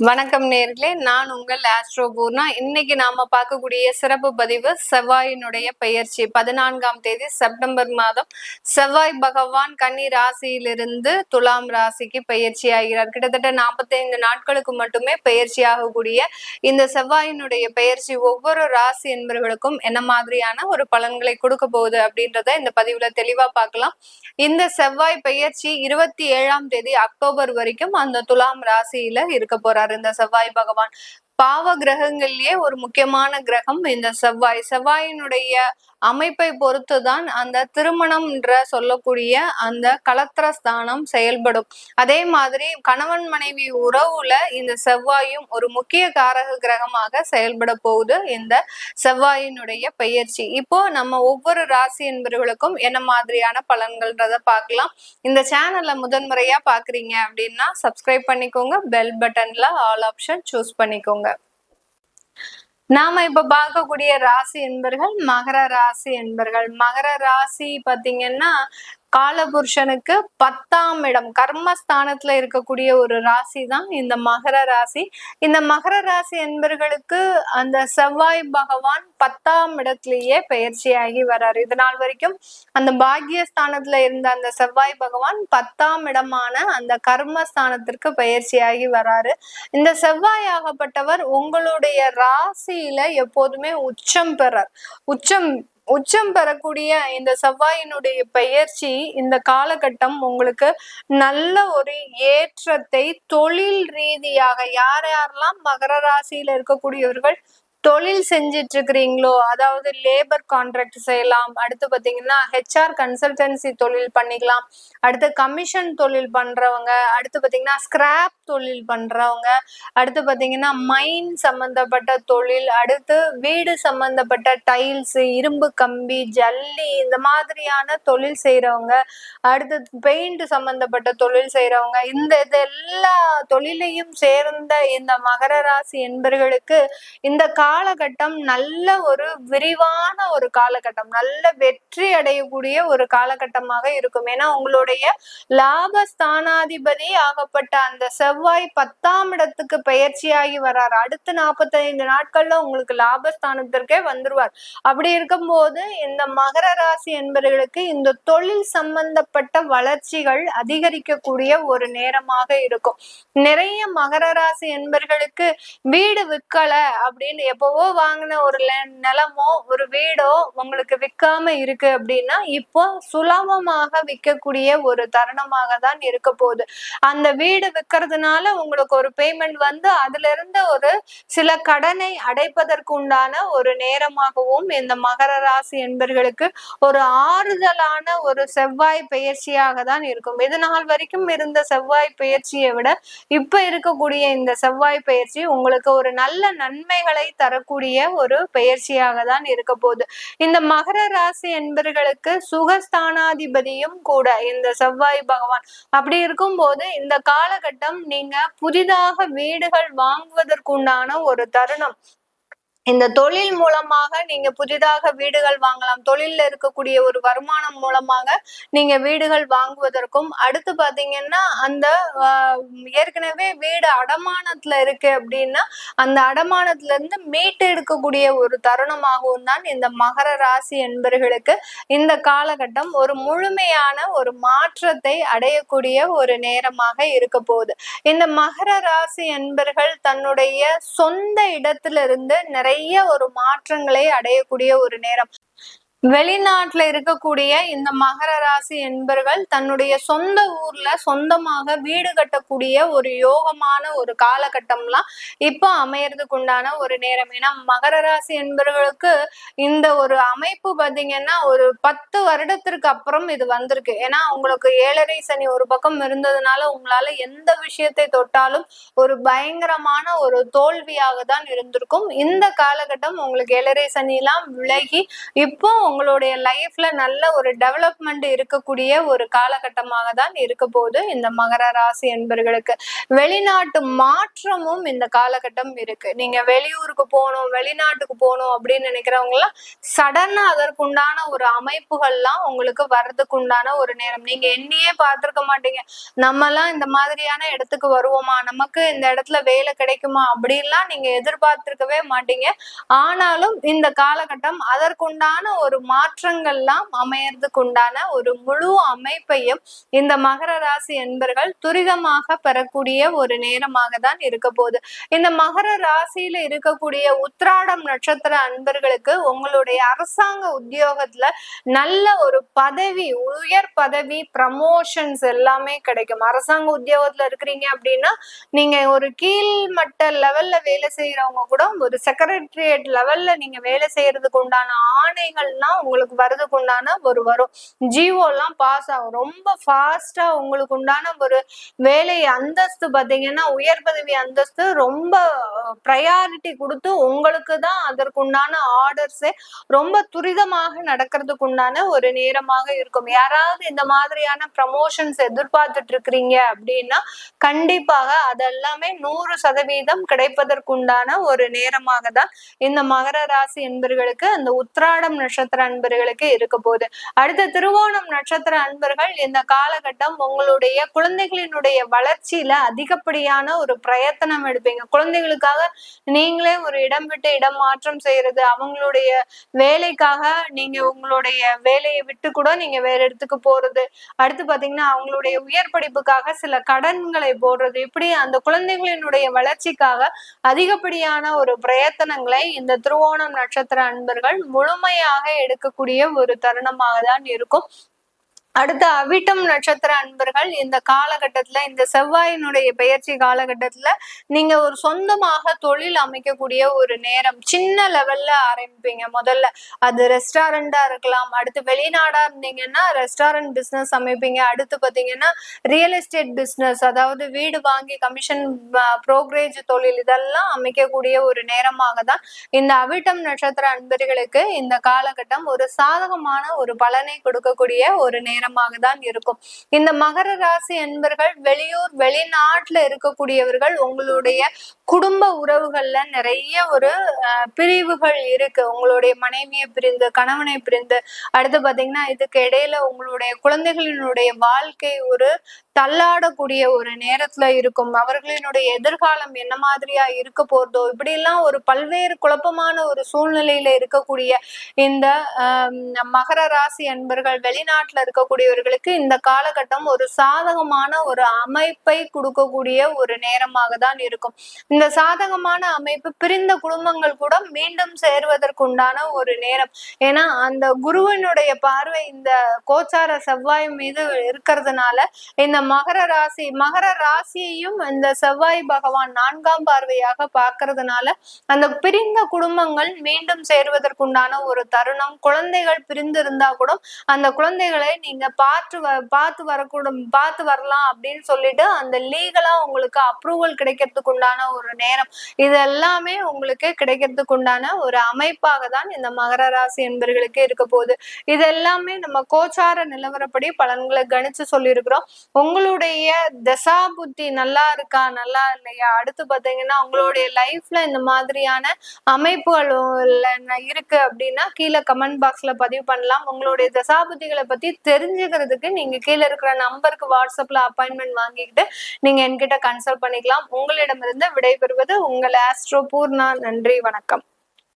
வணக்கம் நேர்களே நான் உங்கள் ஆஸ்ட்ரோ பூர்ணா இன்னைக்கு நாம பார்க்கக்கூடிய சிறப்பு பதிவு செவ்வாயினுடைய பெயர்ச்சி. பதினான்காம் தேதி செப்டம்பர் மாதம் செவ்வாய் பகவான் கன்னி ராசியிலிருந்து துலாம் ராசிக்கு பயிற்சி ஆகிறார். கிட்டத்தட்ட நாற்பத்தைந்து நாட்களுக்கு மட்டுமே பயிற்சி ஆகக்கூடிய இந்த செவ்வாயினுடைய பெயர்ச்சி ஒவ்வொரு ராசி என்பவர்களுக்கும் என்ன மாதிரியான ஒரு பலன்களை கொடுக்க போகுது அப்படின்றத இந்த பதிவுல தெளிவா பார்க்கலாம். இந்த செவ்வாய் பெயர்ச்சி இருபத்தி ஏழாம் தேதி அக்டோபர் வரைக்கும் அந்த துலாம் ராசியில இருக்க போறார். சொல்றாரு இந்த செவ்வாய் பகவான் பாவ கிரகங்கள்லயே ஒரு முக்கியமான கிரகம் இந்த செவ்வாய். செவ்வாயினுடைய அமைப்பை பொறுத்துதான் அந்த திருமணம்ன்ற சொல்லக்கூடிய அந்த கலத்திர ஸ்தானம் செயல்படும். அதே மாதிரி கணவன் மனைவி உறவுல இந்த செவ்வாயும் ஒரு முக்கிய காரக கிரகமாக செயல்பட போகுது. இந்த செவ்வாயினுடைய பெயர்ச்சி. இப்போ நம்ம ஒவ்வொரு ராசி என்பவர்களுக்கும் என்ன மாதிரியான பலன்கள்ன்றத பார்க்கலாம். இந்த சேனல்ல முதன்முறையா பாக்குறீங்க அப்படின்னா சப்ஸ்கிரைப் பண்ணிக்கோங்க. பெல் பட்டன்ல ஆல் ஆப்ஷன் சூஸ் பண்ணிக்கோங்க. நாம இப்ப பார்க்கக்கூடிய ராசி என்பர்கள் மகர ராசி என்பர்கள். மகர ராசி பாத்தீங்கன்னா காலபுருஷனுக்கு பத்தாம் இடம் கர்மஸ்தானத்துல இருக்கக்கூடிய ஒரு ராசி தான் இந்த மகர ராசி. இந்த மகர ராசி என்பர்களுக்கு அந்த செவ்வாய் பகவான் பத்தாம் இடத்திலேயே பயிற்சியாகி வர்றாரு இது நாள் வரைக்கும் அந்த பாக்யஸ்தானத்துல இருந்த அந்த செவ்வாய் பகவான் பத்தாம் இடமான அந்த கர்மஸ்தானத்திற்கு பயிற்சியாகி வராரு. இந்த செவ்வாய் ஆகப்பட்டவர் உங்களுடைய ராசியில எப்போதுமே உச்சம் பெறார். உச்சம் உச்சம் பெறக்கூடிய இந்த செவ்வாயினுடைய பெயர்ச்சி இந்த காலகட்டம் உங்களுக்கு நல்ல ஒரு ஏற்றத்தை தொழில் ரீதியாக யார் யாரெல்லாம் மகர ராசியில இருக்கக்கூடியவர்கள் தொழில் செஞ்சிட்டு இருக்கிறீங்களோ அதாவது லேபர் கான்ட்ராக்ட் செய்யலாம். அடுத்து பார்த்தீங்கன்னா ஹெச்ஆர் கன்சல்டன்சி தொழில் பண்ணிக்கலாம். அடுத்து கமிஷன் தொழில் பண்றவங்க அடுத்து பார்த்தீங்கன்னா ஸ்கிராப் தொழில் பண்றவங்க அடுத்து பார்த்தீங்கன்னா மைன் சம்பந்தப்பட்ட தொழில் அடுத்து வீடு சம்பந்தப்பட்ட டைல்ஸ் இரும்பு கம்பி ஜல்லி இந்த மாதிரியான தொழில் செய்யறவங்க அடுத்து பெயிண்ட் சம்பந்தப்பட்ட தொழில் செய்யறவங்க இந்த இது எல்லா தொழிலையும் சேர்ந்த இந்த மகர ராசி என்பர்களுக்கு இந்த கா காலகட்டம் நல்ல ஒரு விரிவான ஒரு காலகட்டம் நல்ல வெற்றி அடையக்கூடிய ஒரு காலகட்டமாக இருக்கும். ஏன்னா உங்களுடைய லாபஸ்தானாதிபதி ஆகப்பட்ட அந்த செவ்வாய் பத்தாம் இடத்துக்கு பயிற்சியாகி வர்றார். அடுத்த நாற்பத்தைந்து நாட்கள்ல உங்களுக்கு லாபஸ்தானத்திற்கே வந்துருவார். அப்படி இருக்கும்போது இந்த மகர ராசி என்பவர்களுக்கு இந்த தொழில் சம்பந்தப்பட்ட வளர்ச்சிகள் அதிகரிக்கக்கூடிய ஒரு நேரமாக இருக்கும். நிறைய மகர ராசி என்பர்களுக்கு வீடு விற்கல அப்படின்னு எப்போ எப்பவோ வாங்கின ஒரு நிலமோ ஒரு வீடோ உங்களுக்கு விற்காம இருக்கு அப்படின்னா இப்போ சுலபமாக விற்கக்கூடிய ஒரு தருணமாக தான் இருக்க போகுது. அந்த வீடு விற்கிறதுனால உங்களுக்கு ஒரு பேமெண்ட் வந்து அதுல இருந்து ஒரு சில கடனை அடைப்பதற்கு உண்டான ஒரு நேரமாகவும் இந்த மகர ராசி என்பர்களுக்கு ஒரு ஆறுதலான ஒரு செவ்வாய் பயிற்சியாக தான் இருக்கும். இது நாள் வரைக்கும் இருந்த செவ்வாய் பயிற்சியை விட இப்ப இருக்கக்கூடிய இந்த செவ்வாய் பயிற்சி உங்களுக்கு ஒரு நல்ல நன்மைகளை தர வரக்கூடிய ஒரு பெயர்ச்சியாக தான் இருக்க போகுது. இந்த மகர ராசி என்பர்களுக்கு சுகஸ்தானாதிபதியும் கூட இந்த செவ்வாய் பகவான். அப்படி இருக்கும்போது இந்த காலகட்டம் நீங்க புதிதாக வீடுகள் வாங்குவதற்குண்டான ஒரு தருணம். இந்த தொழில் மூலமாக நீங்க புதிதாக வீடுகள் வாங்கலாம். தொழில்ல இருக்கக்கூடிய ஒரு வருமானம் மூலமாக நீங்க வீடுகள் வாங்குவதற்கும் அடுத்து பாத்தீங்கன்னா அந்த ஏற்கனவே வீடு அடமானத்துல இருக்கு அப்படின்னா அந்த அடமானத்துல இருந்து மீட்டு எடுக்கக்கூடிய ஒரு தருணமாகவும் தான் இந்த மகர ராசி என்பர்களுக்கு இந்த காலகட்டம் ஒரு முழுமையான ஒரு மாற்றத்தை அடையக்கூடிய ஒரு நேரமாக இருக்க போகுது. இந்த மகர ராசி என்பர்கள் தன்னுடைய சொந்த இடத்திலிருந்து நிறைய நிறைய ஒரு மாற்றங்களை அடையக்கூடிய ஒரு நேரம். வெளிநாட்டுல இருக்கக்கூடிய இந்த மகர ராசி என்பர்கள் தன்னுடைய சொந்த ஊர்ல சொந்தமாக வீடு கட்டக்கூடிய ஒரு யோகமான ஒரு காலகட்டம்லாம் இப்போ அமையறதுக்கு உண்டான ஒரு நேரம். ஏன்னா மகர ராசி என்பவர்களுக்கு இந்த ஒரு அமைப்பு பாத்தீங்கன்னா ஒரு பத்து வருடத்திற்கு அப்புறம் இது வந்திருக்கு. ஏன்னா உங்களுக்கு ஏழரை சனி ஒரு பக்கம் இருந்ததுனால உங்களால எந்த விஷயத்தை தொட்டாலும் ஒரு பயங்கரமான ஒரு தோல்வியாக தான் இருந்திருக்கும். இந்த காலகட்டம் உங்களுக்கு ஏழரை சனி எல்லாம் விலகி இப்போ உங்களுடைய லைஃப்ல நல்ல ஒரு டெவலப்மெண்ட் இருக்கக்கூடிய ஒரு காலகட்டமாக தான் இருக்க போது இந்த மகர ராசி என்பர்களுக்கு. வெளிநாட்டு மாற்றமும் இந்த காலகட்டம் இருக்கு. நீங்க வெளியூருக்கு போகணும் வெளிநாட்டுக்கு போகணும் அப்படின்னு நினைக்கிறவங்க எல்லாம் சடனா அதற்குண்டான ஒரு அமைப்புகள்லாம் உங்களுக்கு வர்றதுக்கு உண்டான ஒரு நேரம். நீங்க எண்ணியே பார்த்துருக்க மாட்டீங்க. நம்ம எல்லாம் இந்த மாதிரியான இடத்துக்கு வருவோமா? நமக்கு இந்த இடத்துல வேலை கிடைக்குமா? அப்படின்லாம் நீங்க எதிர்பார்த்திருக்கவே மாட்டீங்க. ஆனாலும் இந்த காலகட்டம் அதற்குண்டான ஒரு மாற்றங்கள்லாம் அமையறதுக்கு உண்டான ஒரு முழு அமைப்பையும் இந்த மகர ராசி என்பர்கள் துரிதமாக பெறக்கூடிய ஒரு நேரமாக தான் இருக்க போகுது. இந்த மகர ராசியில இருக்கக்கூடிய உத்ராடம் நட்சத்திர அன்பர்களுக்கு உங்களுடைய அரசாங்க உத்தியோகத்துல நல்ல ஒரு பதவி உயர் பதவி ப்ரமோஷன்ஸ் எல்லாமே கிடைக்கும். அரசாங்க உத்தியோகத்துல இருக்கிறீங்க அப்படின்னா நீங்க ஒரு கீழ்மட்ட லெவல்ல வேலை செய்யறவங்க கூட ஒரு செக்ரட்டரியேட் லெவல்ல நீங்க வேலை செய்யறதுக்கு உண்டான ஆணைகள்லாம் உங்களுக்கு வர்றதுக்கு உண்டான ஒரு வரும். ஜிஓ எல்லாம் பாஸ் ஆகும். ரொம்ப ஃபாஸ்டா உங்களுக்கு உண்டான ஒரு வேலை அந்தஸ்து பாத்தீங்கன்னா உயர் பதவி அந்தஸ்து ரொம்ப ப்ரையாரிட்டி கொடுத்து உங்களுக்கு தான் அதற்குண்டான ஆர்டர்ஸே ரொம்ப துரிதமாக நடக்கிறதுக்கு உண்டான ஒரு நேரமாக இருக்கும். யாராவது இந்த மாதிரியான ப்ரமோஷன்ஸ் எதிர்பார்த்துட்டு இருக்கிறீங்க அப்படின்னா கண்டிப்பாக அதெல்லாமே நூறு சதவீதம் கிடைப்பதற்குண்டான ஒரு நேரமாக தான் இந்த மகர ராசி என்பர்களுக்கு அந்த உத்ராடம் நட்சத்திர அன்பர்களுக்கு இருக்க போகுது. அடுத்த திருவோணம் நட்சத்திர அன்பர்கள் இந்த காலகட்டம் உங்களுடைய குழந்தைகளினுடைய வளர்ச்சியில அதிகப்படியான ஒரு பிரயத்தனம் எடுப்பீங்க. குழந்தைகளுக்காக நீங்களே ஒரு இடம் விட்டு இடம் மாற்றம் செய்யறது அவங்களுடைய வேலைக்காக நீங்க உங்களுடைய வேலையை விட்டு கூட நீங்க வேற இடத்துக்கு போறது. அடுத்து பாத்தீங்கன்னா அவங்களுடைய உயர் படிப்புக்காக சில கடன்களை போடுறது. இப்படி அந்த குழந்தைகளினுடைய வளர்ச்சிக்காக அதிகப்படியான ஒரு பிரயத்தனங்களை இந்த திருவோணம் நட்சத்திர அன்பர்கள் முழுமையாக எடுக்கக்கூடிய ஒரு தருணமாக தான் இருக்கும். அடுத்து அவிட்டம் நட்சத்திர அன்பர்கள் இந்த காலகட்டத்துல இந்த செவ்வாயினுடைய பெயர்ச்சி காலகட்டத்துல நீங்க ஒரு சொந்தமாக தொழில் அமைக்கக்கூடிய ஒரு நேரம் சின்ன லெவல்ல ஆரம்பிப்பீங்க. முதல்ல அது ரெஸ்டாரண்டா இருக்கலாம் அடுத்து வெளிநாடா இருந்தீங்கன்னா ரெஸ்டாரண்ட் பிசினஸ் அமைப்பீங்க. அடுத்து பாத்தீங்கன்னா ரியல் எஸ்டேட் பிசினஸ் அதாவது வீடு வாங்கி கமிஷன் ப்ரோக்ரேஜ் தொழில் இதெல்லாம் அமைக்கக்கூடிய ஒரு நேரமாக தான் இந்த அவிட்டம் நட்சத்திர அன்பர்களுக்கு இந்த காலகட்டம் ஒரு சாதகமான ஒரு பலனை கொடுக்கக்கூடிய ஒரு நேரம். நேரமாக தான் இருக்கும். இந்த மகர ராசி என்பர்கள் வெளியூர் வெளிநாட்டுல இருக்கக்கூடியவர்கள் உங்களுடைய குடும்ப உறவுகள்ல நிறைய ஒரு பிரிவுகள் இருக்கு. உங்களுடைய மனைவியை பிரிந்து கணவனை பிரிந்து. அடுத்து பாத்தீங்கன்னா இதுக்கு இடையில உங்களுடைய குழந்தைகளினுடைய வாழ்க்கை ஒரு தள்ளாடக்கூடிய ஒரு நேரத்துல இருக்கும். அவர்களினுடைய எதிர்காலம் என்ன மாதிரியா இருக்க போறதோ இப்படி எல்லாம் ஒரு பல்வேறு குழப்பமான ஒரு சூழ்நிலையில இருக்கக்கூடிய இந்த மகர ராசி அன்பர்கள் வெளிநாட்டுல இருக்கக்கூடியவர்களுக்கு இந்த காலகட்டம் ஒரு சாதகமான ஒரு அமைப்பை கொடுக்கக்கூடிய ஒரு நேரமாக தான் இருக்கும். இந்த சாதகமான அமைப்பு பிரிந்த குடும்பங்கள் கூட மீண்டும் சேர்வதற்குண்டான ஒரு நேரம். ஏன்னா அந்த குருவனுடைய பார்வை இந்த கோச்சார செவ்வாய் மீது இருக்கிறதுனால இந்த மகர ராசி மகர ராசியையும் இந்த செவ்வாய் பகவான் நான்காம் பார்வையாக பார்க்கறதுனால அந்த பிரிந்த குடும்பங்கள் மீண்டும் சேருவதற்குண்டான ஒரு தருணம். குழந்தைகள் பிரிந்து இருந்தா கூட அந்த குழந்தைகளை நீங்க பார்த்து பார்த்து வரக்கூடும் பார்த்து வரலாம் அப்படின்னு சொல்லிட்டு அந்த லீகலா உங்களுக்கு அப்ரூவல் கிடைக்கிறதுக்கு உண்டான ஒரு நேரம். இது எல்லாமே உங்களுக்கு கிடைக்கிறதுக்கு உண்டான ஒரு அமைப்பாக தான் இந்த மகர ராசி என்பர்களுக்கு இருக்க போகுது. இது எல்லாமே நம்ம கோச்சார நிலவரப்படி பலன்களை கணிச்சு சொல்லியிருக்கிறோம். உங்களுடைய தசா புத்தி நல்லா இருக்கா நல்லா இல்லையா? அடுத்து பாத்தீங்கன்னா உங்களுடைய லைஃப்ல இந்த மாதிரியான அமைப்புகள் இருக்கு அப்படின்னா கீழே கமெண்ட் பாக்ஸ்ல பதிவு பண்ணலாம். உங்களுடைய தசாபுத்திகளை பத்தி தெரிஞ்சுக்கிறதுக்கு நீங்க கீழே இருக்கிற நம்பருக்கு வாட்ஸ்அப்ல அப்பாயின்மெண்ட் வாங்கிக்கிட்டு நீங்க என்கிட்ட கன்சல்ட் பண்ணிக்கலாம். உங்களிடமிருந்து விடைபெறுவது உங்கள் ஆஸ்ட்ரோ பூர்ணா நன்றி வணக்கம்.